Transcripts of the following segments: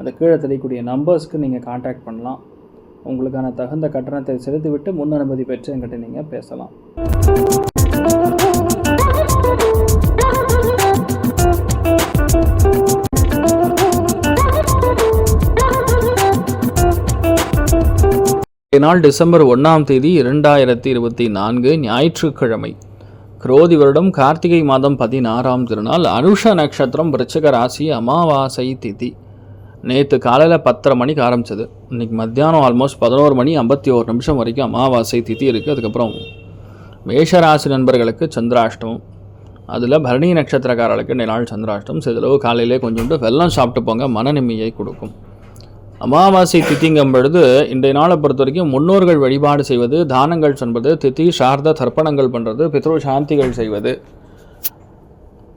அந்த கீழே தெரியக்கூடிய நம்பர்ஸ்க்கு நீங்கள் காண்டாக்ட் பண்ணலாம். உங்களுக்கான தகுந்த கட்டணத்தை செலுத்திவிட்டு முன் அனுமதி பெற்று என்கிட்ட நீங்கள் பேசலாம். நாள் டிசம்பர் ஒன்றாம் தேதி இரண்டாயிரத்தி இருபத்தி நான்கு ஞாயிற்றுக்கிழமை. குரோதி வருடம் கார்த்திகை மாதம் பதினாறாம் திருநாள் அனுஷ நட்சத்திரம் விருச்சிக ராசி அமாவாசை திதி. நேற்று காலையில் பத்தரை மணிக்கு ஆரம்பிச்சது. இன்றைக்கி மத்தியானம் ஆல்மோஸ்ட் பதினோரு மணி ஐம்பத்தி ஒரு நிமிஷம் வரைக்கும் அமாவாசை திதி இருக்குது அதுக்கப்புறம் மேஷராசி நண்பர்களுக்கு சந்திராஷ்டமம். அதில் பரணி நட்சத்திரக்காரர்களுக்கு இந்த சந்திராஷ்டம் சிறிதளவு காலையிலே கொஞ்சோண்டு வெள்ளம் சாப்பிட்டு போங்க மன நிம்மதியை கொடுக்கும். அமாவாசை தித்திங்கும் பொழுது இன்றைய நாளை பொறுத்த வரைக்கும் முன்னோர்கள் வழிபாடு செய்வது தானங்கள் சொல்வது தித்தி சார்ந்த தர்ப்பணங்கள் பண்ணுறது பித்ரு சாந்திகள் செய்வது.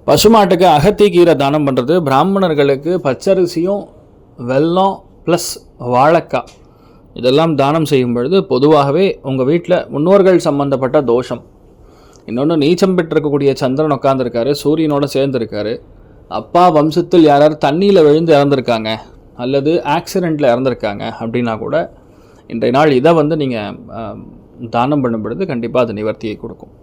பசுமாட்டுக்கு அகத்தி கீரை தானம் பண்ணுறது பிராமணர்களுக்கு பச்சரிசியும் வெல்லம் ப்ளஸ் வாழைக்காய் இதெல்லாம் தானம் செய்யும் பொழுது பொதுவாகவே உங்கள் வீட்டில் முன்னோர்கள் சம்பந்தப்பட்ட தோஷம். இன்னொன்று நீச்சம் பெற்றிருக்கக்கூடிய சந்திரன் உட்காந்துருக்காரு சூரியனோட சேர்ந்துருக்காரு. அப்பா வம்சத்தில் யாராவது தண்ணியில் விழுந்து இறந்துருக்காங்க அல்லது ஆக்சிடெண்ட்டில் இறந்துருக்காங்க அப்படின்னா கூட இன்றைய நாள் இதை வந்து நீங்கள் தானம் பண்ணும் பொழுது கண்டிப்பாக அது நிவர்த்தியை கொடுக்கும்.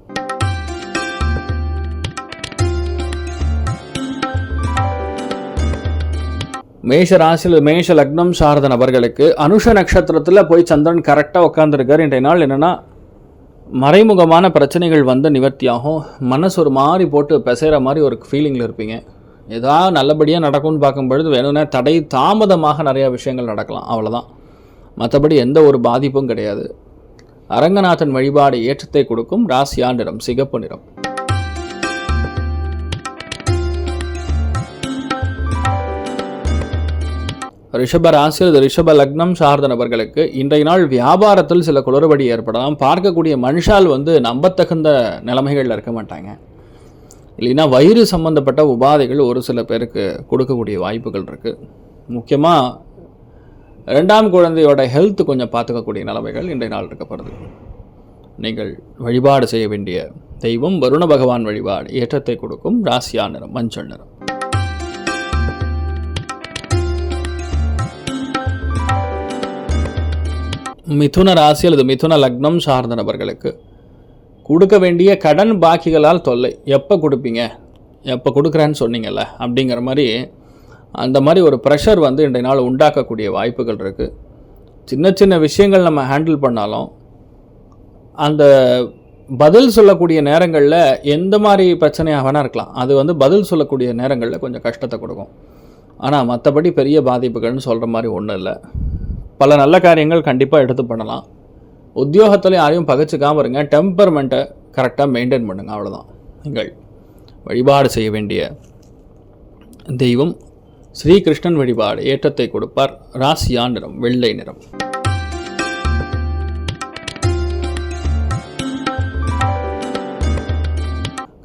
மேஷ ராசியில் மேஷ லக்னம் சார்ந்த நபர்களுக்கு அனுஷ நட்சத்திரத்தில் போய் சந்திரன் கரெக்டாக உட்காந்துருக்கார் இன்றைய நாள் என்னென்னா மறைமுகமான பிரச்சனைகள் வந்து நிவர்த்தியாகும். மனசு ஒரு மாதிரி போட்டு பிசைகிற மாதிரி ஒரு ஃபீலிங்கில் இருப்பீங்க. ஏதாவது நல்லபடியாக நடக்கும்னு பார்க்கும் பொழுது வேணும்னா தடை தாமதமாக நிறையா விஷயங்கள் நடக்கலாம். அவ்வளோதான் மற்றபடி எந்த ஒரு பாதிப்பும் கிடையாது. அரங்கநாதன் வழிபாடு ஏற்றத்தை கொடுக்கும். ராசியா நிறம் சிகப்பு நிறம். ரிஷப ராசி அல்லது ரிஷப லக்னம் சார்ந்த நபர்களுக்கு இன்றைய நாள் வியாபாரத்தில் சில குளறுபடி ஏற்படலாம். பார்க்கக்கூடிய மனுஷால் வந்து நம்பத்தகுந்த நிலைமைகளில் இருக்க மாட்டாங்க. இல்லைன்னா வயிறு சம்பந்தப்பட்ட உபாதைகள் ஒரு சில பேருக்கு கொடுக்கக்கூடிய வாய்ப்புகள் இருக்குது முக்கியமாக ரெண்டாம் குழந்தையோட ஹெல்த் கொஞ்சம் பார்த்துக்கக்கூடிய நிலைமைகள் இன்றைய நாள் இருக்கப்படுது நீங்கள் வழிபாடு செய்ய வேண்டிய தெய்வம் வருண பகவான் வழிபாடு ஏற்றத்தை கொடுக்கும் ராசியா நிறம் மஞ்சள் நிறம். மிதுன ராசி அல்லது மிதுன லக்னம் சார்ந்த நபர்களுக்கு. கொடுக்க வேண்டிய கடன் பாக்கிகளால் தொல்லை. எப்போ கொடுப்பீங்க? எப்போ கொடுக்குறேன்னு சொன்னீங்கல்ல அப்படிங்கிற மாதிரி அந்த மாதிரி ஒரு ப்ரெஷர் வந்து இன்றைய நாள் உண்டாக்கக்கூடிய வாய்ப்புகள் இருக்குது சின்ன சின்ன விஷயங்கள் நம்ம ஹேண்டில் பண்ணாலும் அந்த பதில் சொல்லக்கூடிய நேரங்களில் எந்த மாதிரி பிரச்சனையாக வேணால் இருக்கலாம். அது வந்து பதில் சொல்லக்கூடிய நேரங்களில் கொஞ்சம் கஷ்டத்தை கொடுக்கும். ஆனால் மற்றபடி பெரிய பாதிப்புகள்னு சொல்கிற மாதிரி ஒன்றும் இல்லை. பல நல்ல காரியங்கள் கண்டிப்பாக எடுத்து பண்ணலாம். உத்தியோகத்தில் யாரையும் பகச்சிக்காமல் இருங்க. டெம்பர்மெண்ட்டை கரெக்டாக மெயின்டைன் பண்ணுங்கள் அவ்வளோதான் நீங்கள் வழிபாடு செய்ய வேண்டிய தெய்வம் ஸ்ரீகிருஷ்ணன் வழிபாடு. ஏற்றத்தை கொடுப்பார். ராசியா நிறம் வெள்ளை நிறம்.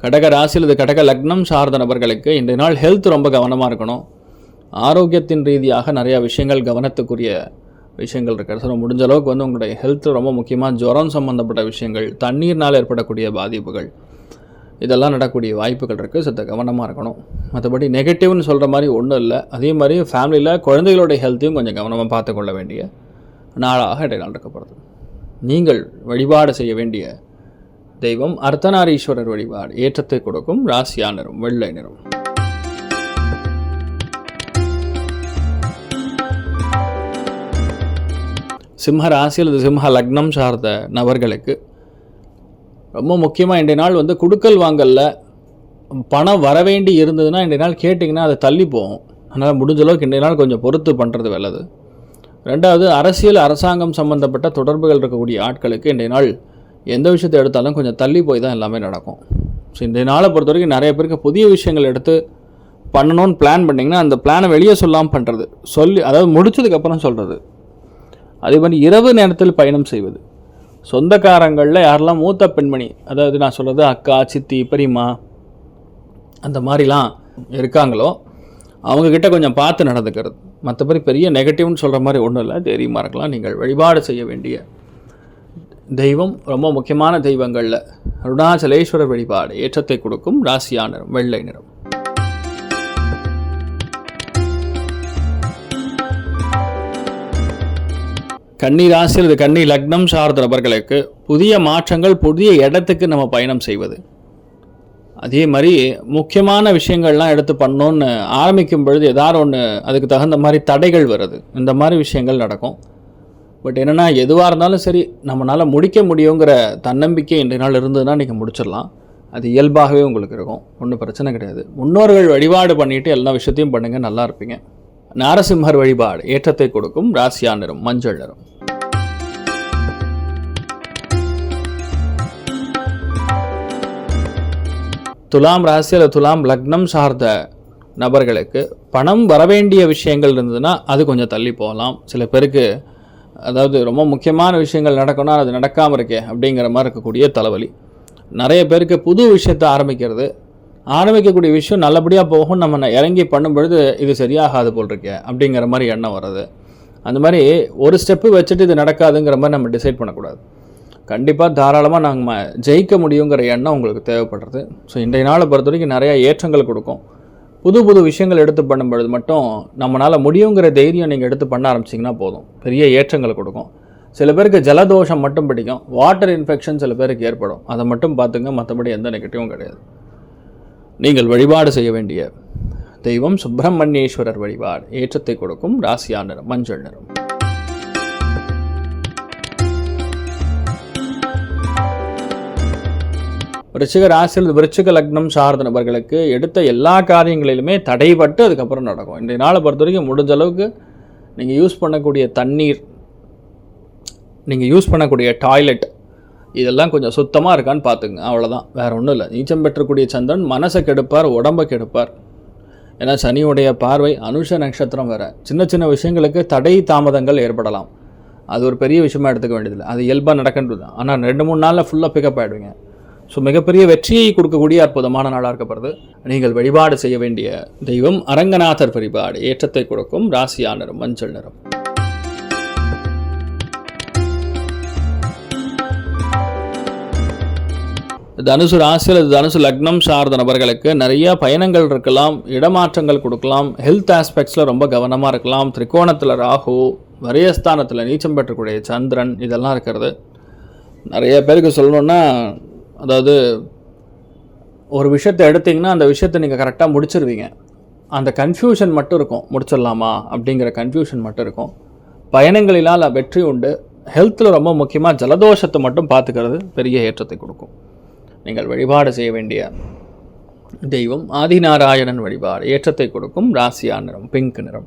கடக ராசி அல்லது கடக லக்னம் சார்ந்த நபர்களுக்கு இன்றைய நாள் ஹெல்த் ரொம்ப கவனமாக இருக்கணும். ஆரோக்கியத்தின் ரீதியாக நிறையா விஷயங்கள் கவனத்துக்குரிய விஷயங்கள் இருக்குது. ஸோ முடிஞ்ச அளவுக்கு வந்து உங்களுடைய ஹெல்த் ரொம்ப முக்கியமாக ஜுரம் சம்மந்தப்பட்ட விஷயங்கள் தண்ணீர்னால் ஏற்படக்கூடிய பாதிப்புகள் இதெல்லாம் நடக்கக்கூடிய வாய்ப்புகள் இருக்குது சத்த கவனமாக இருக்கணும். மற்றபடி நெகட்டிவ்னு சொல்கிற மாதிரி ஒன்றும் இல்லை. அதே மாதிரி ஃபேமிலியில் குழந்தைகளுடைய ஹெல்த்தையும் கொஞ்சம் கவனமாக பார்த்துக்கொள்ள வேண்டிய நாளாக இடைநாள் நாள் இருக்கப்படுது நீங்கள் வழிபாடு செய்ய வேண்டிய தெய்வம் அர்த்தநாரீஸ்வரர் வழிபாடு ஏற்றத்தை கொடுக்கும். ராசியா நிறம் வெள்ளை நிறம். சிம்ம ராசி அல்லது சிம்ம லக்னம் சார்ந்த நபர்களுக்கு ரொம்ப முக்கியமாக இன்றைய நாள் வந்து குடுக்கல் வாங்கலில். பணம் வரவேண்டி இருந்ததுன்னா இன்றைய நாள் கேட்டிங்கன்னா அதை தள்ளி போகும். அதனால் முடிஞ்ச அளவுக்கு இன்றைய நாள் கொஞ்சம் பொறுத்து பண்ணுறது நல்லது. ரெண்டாவது அரசியல் அரசாங்கம் சம்மந்தப்பட்ட தொடர்புகள் இருக்கக்கூடிய ஆட்களுக்கு இன்றைய நாள் எந்த விஷயத்தை எடுத்தாலும் கொஞ்சம் தள்ளி போய் தான் எல்லாமே நடக்கும். ஸோ இன்றைய நாளை பொறுத்த வரைக்கும் நிறைய பேருக்கு புதிய விஷயங்கள் எடுத்து பண்ணணும்னு பிளான் பண்ணிங்கன்னா அந்த பிளானை வெளியே சொல்லாமல் பண்ணுறது சொல்லி அதாவது முடிச்சதுக்கப்புறம் சொல்கிறது அதே மாதிரி இரவு நேரத்தில் பயணம் செய்வது. சொந்தக்காரங்களில் யாரெல்லாம் மூத்த பெண்மணி அதாவது நான் சொல்கிறது அக்கா சித்தி பெரியம்மா அந்த மாதிரிலாம் இருக்காங்களோ அவங்கக்கிட்ட கொஞ்சம் பார்த்து நடந்துக்கிறது. மற்றபடி பெரிய நெகட்டிவ்னு சொல்கிற மாதிரி ஒன்றும் இல்லை. தைரியமாக இருக்கலாம். நீங்கள் வழிபாடு செய்ய வேண்டிய தெய்வம் ரொம்ப முக்கியமான தெய்வங்களில் அருணாச்சலேஸ்வரர் வழிபாடு ஏற்றத்தை கொடுக்கும். ராசியா நிறம் வெள்ளை நிறம். கன்னி ராசி அல்லது கன்னி லக்னம் சார்ந்த நபர்களுக்கு புதிய மாற்றங்கள் புதிய இடத்துக்கு நம்ம பயணம் செய்வது. அதே மாதிரி முக்கியமான விஷயங்கள்லாம் எடுத்து பண்ணோன்னு ஆரம்பிக்கும் பொழுது ஏதாவது ஒன்று அதுக்கு தகுந்த மாதிரி தடைகள் வருது. இந்த மாதிரி விஷயங்கள் நடக்கும். பட் என்னென்னா எதுவாக இருந்தாலும் சரி நம்மளால் முடிக்க முடியுங்கிற தன்னம்பிக்கை இன்றைய நாள் இருந்ததுன்னா நீங்கள் முடிச்சிடலாம். அது இயல்பாகவே உங்களுக்கு இருக்கும். ஒன்றும் பிரச்சனை கிடையாது. முன்னோர்கள் வழிபாடு பண்ணிவிட்டு எல்லா விஷயத்தையும் பண்ணுங்கள் நல்லா இருப்பீங்க. நாரசிம்மர் வழிபாடு ஏற்றத்தை கொடுக்கும் ராசியா நிறம் மஞ்சள் நிறம் துலாம் ராசி அல்லது துலாம் லக்னம் சார்ந்த நபர்களுக்கு பணம் வரவேண்டிய விஷயங்கள் இருந்ததுன்னா அது கொஞ்சம் தள்ளி போகலாம். சில பேருக்கு அதாவது ரொம்ப முக்கியமான விஷயங்கள் நடக்கணும்னா அது நடக்காமல் இருக்கே அப்படிங்கிற மாதிரி இருக்கக்கூடிய தலைவலி. நிறைய பேருக்கு புது விஷயத்தை ஆரம்பிக்கிறது ஆரம்பிக்கக்கூடிய விஷயம் நல்லபடியாக போகும் நம்ம இறங்கி பண்ணும்பொழுது இது சரியாகாது போல் இருக்கே அப்படிங்கிற மாதிரி எண்ணம் வருது அந்த மாதிரி ஒரு ஸ்டெப்பு வச்சுட்டு இது நடக்காதுங்கிற மாதிரி நம்ம டிசைட் பண்ணக்கூடாது. கண்டிப்பாக தாராளமாக நாங்கள் ஜெயிக்க முடியுங்கிற எண்ணம் உங்களுக்கு தேவைப்படுறது. ஸோ இன்றைய நாளை பொறுத்த வரைக்கும் நிறையா ஏற்றங்கள் கொடுக்கும். புது புது விஷயங்கள் எடுத்து பண்ணும்பொழுது மட்டும் நம்மளால் முடியுங்கிற தைரியம் நீங்கள் எடுத்து பண்ண ஆரம்பிச்சிங்கன்னா போதும். பெரிய ஏற்றங்கள் கொடுக்கும். சில பேருக்கு ஜலதோஷம் மட்டும் பிடிக்கும். வாட்டர் இன்ஃபெக்ஷன் சில பேருக்கு ஏற்படும். அதை மட்டும் பார்த்துங்க. மற்றபடி எந்த நெகட்டிவும் கிடையாது. நீங்கள் வழிபாடு செய்ய வேண்டிய தெய்வம் சுப்பிரமணியேஸ்வரர் வழிபாடு. ஏற்றத்தை கொடுக்கும் ராசியா நிறம் மஞ்சள் நிறம். விருச்சிக ராசியில் விருச்சிக லக்னம் சார்ந்த நபர்களுக்கு எடுத்த எல்லா காரியங்களிலுமே தடைபட்டு அதுக்கப்புறம் நடக்கும். இன்றைய நாளை பொறுத்த வரைக்கும் முடிஞ்ச அளவுக்கு நீங்கள் யூஸ் பண்ணக்கூடிய தண்ணீர் நீங்கள் யூஸ் பண்ணக்கூடிய டாய்லெட் இதெல்லாம் கொஞ்சம் சுத்தமாக இருக்கான்னு பார்த்துங்க அவ்வளோதான் வேற ஒன்றும் இல்லை. நீச்சம் பெற்றக்கூடிய சந்திரன் மனசை கெடுப்பார் உடம்பை கெடுப்பார். ஏன்னா சனியுடைய பார்வை அனுஷ நட்சத்திரம் வேறு. சின்ன சின்ன விஷயங்களுக்கு தடை தாமதங்கள் ஏற்படலாம். அது ஒரு பெரிய விஷயமா எடுத்துக்க வேண்டியதில்லை. அது இயல்பாக நடக்கின்றது தான் ஆனால் ரெண்டு மூணு நாளில் ஃபுல்லாக பிக்கப் ஆகிடுவீங்க ஸோ மிகப்பெரிய வெற்றியை கொடுக்கக்கூடிய அற்புதமான நாளாக இருக்கப்படுது நீங்கள் வழிபாடு செய்ய வேண்டிய தெய்வம் அரங்கநாதர் வழிபாடு. ஏற்றத்தை கொடுக்கும். ராசியா நிறம் மஞ்சள் நிறம். தனுசு ராசி அல்லது தனுசு லக்னம் சார்ந்த நபர்களுக்கு நிறைய பயணங்கள் இருக்கலாம் இடமாற்றங்கள் கொடுக்கலாம் ஹெல்த் ஆஸ்பெக்ட்ஸில் ரொம்ப கவனமாக இருக்கலாம். திரிகோணத்தில் ராகு வரியஸ்தானத்தில் நீச்சம் பெற்றக்கூடிய சந்திரன் இதெல்லாம் இருக்கிறது. நிறைய பேருக்கு சொல்லணுன்னா அதாவது ஒரு விஷயத்தை எடுத்தீங்கன்னா அந்த விஷயத்தை நீங்கள் கரெக்டாக முடிச்சிருவீங்க. அந்த கன்ஃபியூஷன் மட்டும் இருக்கும். முடிச்சிடலாமா? அப்படிங்கிற கன்ஃபியூஷன் மட்டும் இருக்கும். பயணங்களினால் வெற்றி உண்டு. ஹெல்த்தில் ரொம்ப முக்கியமாக ஜலதோஷத்தை மட்டும் பார்த்துக்கிறது பெரிய ஏற்றத்தை கொடுக்கும். நீங்கள் வழிபாடு செய்ய வேண்டிய தெய்வம் ஆதிநாராயணன் வழிபாடு. ஏற்றத்தை கொடுக்கும் ராசியா நிறம் பிங்க் நிறம்.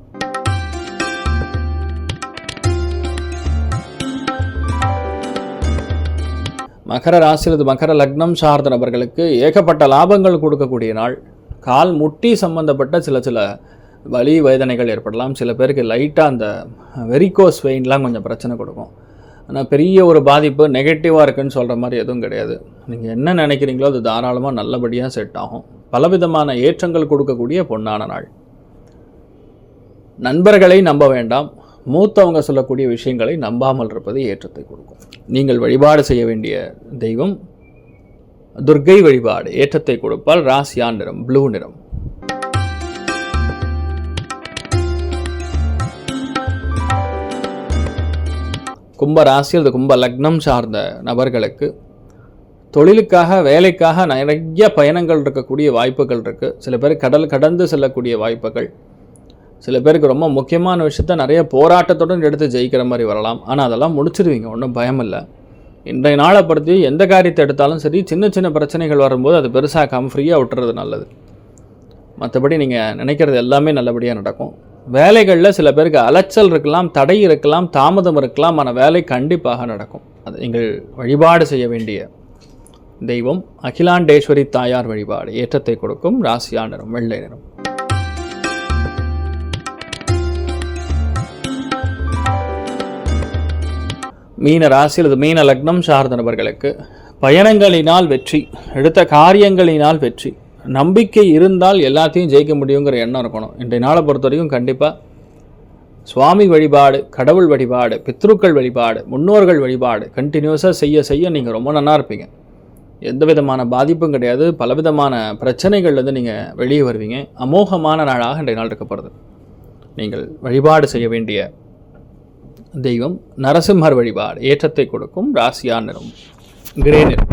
மகர ராசியிலது மகர லக்னம் சார்ந்த நபர்களுக்கு ஏகப்பட்ட லாபங்கள் கொடுக்கக்கூடிய நாள். கால் முட்டி சம்பந்தப்பட்ட சில சில வலி வேதனைகள் ஏற்படலாம். சில பேருக்கு லைட்டாக அந்த வெரிகோஸ் வெயின்லாம் கொஞ்சம் பிரச்சனை கொடுக்கும். ஆனால் பெரிய ஒரு பாதிப்பு நெகட்டிவாக இருக்குன்னு சொல்கிற மாதிரி எதுவும் கிடையாது. நீங்கள் என்ன நினைக்கிறீங்களோ அது தாராளமாக நல்லபடியாக செட் ஆகும். பலவிதமான ஏற்றங்கள் கொடுக்கக்கூடிய பொன்னான நாள். நண்பர்களை நம்ப வேண்டாம். மூத்தவங்க சொல்லக்கூடிய விஷயங்களை நம்பாமல் இருப்பது ஏற்றத்தை கொடுக்கும். நீங்கள் வழிபாடு செய்ய வேண்டிய தெய்வம் துர்க்கை வழிபாடு. ஏற்றத்தை கொடுப்பால் ராசியா நிறம் ப்ளூ நிறம். கும்ப ராசி அல்லது கும்ப லக்னம் சார்ந்த நபர்களுக்கு தொழிலுக்காக வேலைக்காக நிறைய பயணங்கள் இருக்கக்கூடிய வாய்ப்புகள் இருக்குது சில பேர் கடல் கடந்து செல்லக்கூடிய வாய்ப்புகள். சில பேருக்கு ரொம்ப முக்கியமான விஷயத்த நிறைய போராட்டத்துடன் எடுத்து ஜெயிக்கிற மாதிரி வரலாம். ஆனால் அதெல்லாம் முடிச்சிருவீங்க. ஒன்றும் பயம் இல்லை. இன்றைய நாளை பொறுத்து எந்த காரியத்தை எடுத்தாலும் சரி சின்ன சின்ன பிரச்சனைகள் வரும்போது அது பெருசாக்காமல் ஃப்ரீயாக விட்டுறது நல்லது. மற்றபடி நீங்கள் நினைக்கிறது எல்லாமே நல்லபடியாக நடக்கும். வேலைகளில் சில பேருக்கு அலைச்சல் இருக்கலாம் தடை இருக்கலாம் தாமதம் இருக்கலாம். ஆனால் வேலை கண்டிப்பாக நடக்கும். அது நீங்கள் வழிபாடு செய்ய வேண்டிய தெய்வம் அகிலாண்டேஸ்வரி தாயார் வழிபாடு ஏற்றத்தை கொடுக்கும் ராசியானரும் நிறம் வெள்ளை நிறம் மீன ராசி அல்லது மீன லக்னம் சார்ந்த நபர்களுக்கு பயணங்களினால் வெற்றி எடுத்த காரியங்களினால் வெற்றி. நம்பிக்கை இருந்தால் எல்லாத்தையும் ஜெயிக்க முடியுங்கிற எண்ணம் இருக்கணும். இன்றைய நாளை பொறுத்த வரைக்கும் கண்டிப்பாக சுவாமி வழிபாடு கடவுள் வழிபாடு பித்ருக்கள் வழிபாடு முன்னோர்கள் வழிபாடு கண்டினியூஸாக செய்ய செய்ய நீங்கள் ரொம்ப நல்லா இருப்பீங்க. எந்த விதமான பாதிப்பும் கிடையாது. பலவிதமான பிரச்சனைகள்லேருந்து நீங்கள் வெளியே வருவீங்க. அமோகமான நாளாக இன்றைய நாள் இருக்கப்படுது நீங்கள் வழிபாடு செய்ய வேண்டிய தெய்வம் நரசிம்மர் வழிபாடு ஏற்றத்தை கொடுக்கும் ராசியா நிறம் கிரே நிறம்.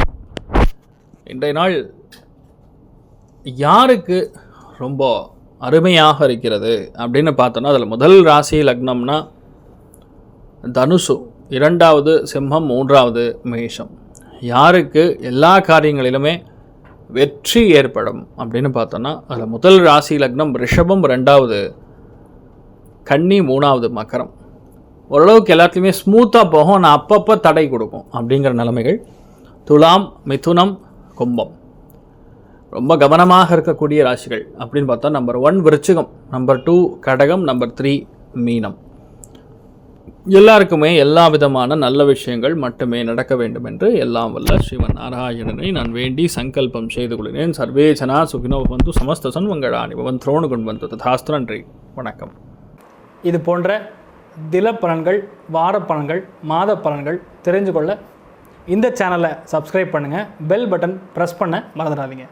இன்றைய நாள் யாருக்கு ரொம்ப அருமையாக இருக்கிறது அப்படின்னு பார்த்தோன்னா அதில் முதல் ராசி லக்னம்னா தனுசு இரண்டாவது சிம்மம் மூன்றாவது மேஷம். யாருக்கு எல்லா காரியங்களிலுமே வெற்றி ஏற்படும் அப்படின்னு பார்த்தோன்னா அதில் முதல் ராசி லக்னம் ரிஷபம் ரெண்டாவது கன்னி மூணாவது மக்கரம் ஓரளவுக்கு எல்லாத்துலேயுமே ஸ்மூத்தாக போகும். ஆனால் அப்பப்போ தடை கொடுக்கும் அப்படிங்கிற நிலைமைகள். துலாம் மிதுனம் கும்பம். ரொம்ப கவனமாக இருக்கக்கூடிய ராசிகள் அப்படின்னு பார்த்தா நம்பர் ஒன் விருச்சிகம் நம்பர் டூ கடகம் நம்பர் த்ரீ மீனம். எல்லாருக்குமே எல்லா விதமான நல்ல விஷயங்கள் மட்டுமே நடக்க வேண்டும் என்று எல்லாம் வல்ல ஸ்ரீமன் நாராயணனை நான் வேண்டி சங்கல்பம் செய்து கொள்கிறேன். சர்வே ஜனா சுகினோ வந்து சமஸ்த சன்வங்களானி பவன் திரோணு கொண்டு வந்து ததாஸ்து. நன்றி. வணக்கம். இது போன்ற தில பலன்கள் வார பலன்கள் மாத பலன்கள் தெரிஞ்சு கொள்ள இந்த சேனலை சப்ஸ்கிரைப் பண்ணுங்கள் பெல் பட்டன் ப்ரெஸ் பண்ண மறந்துடாதீங்க.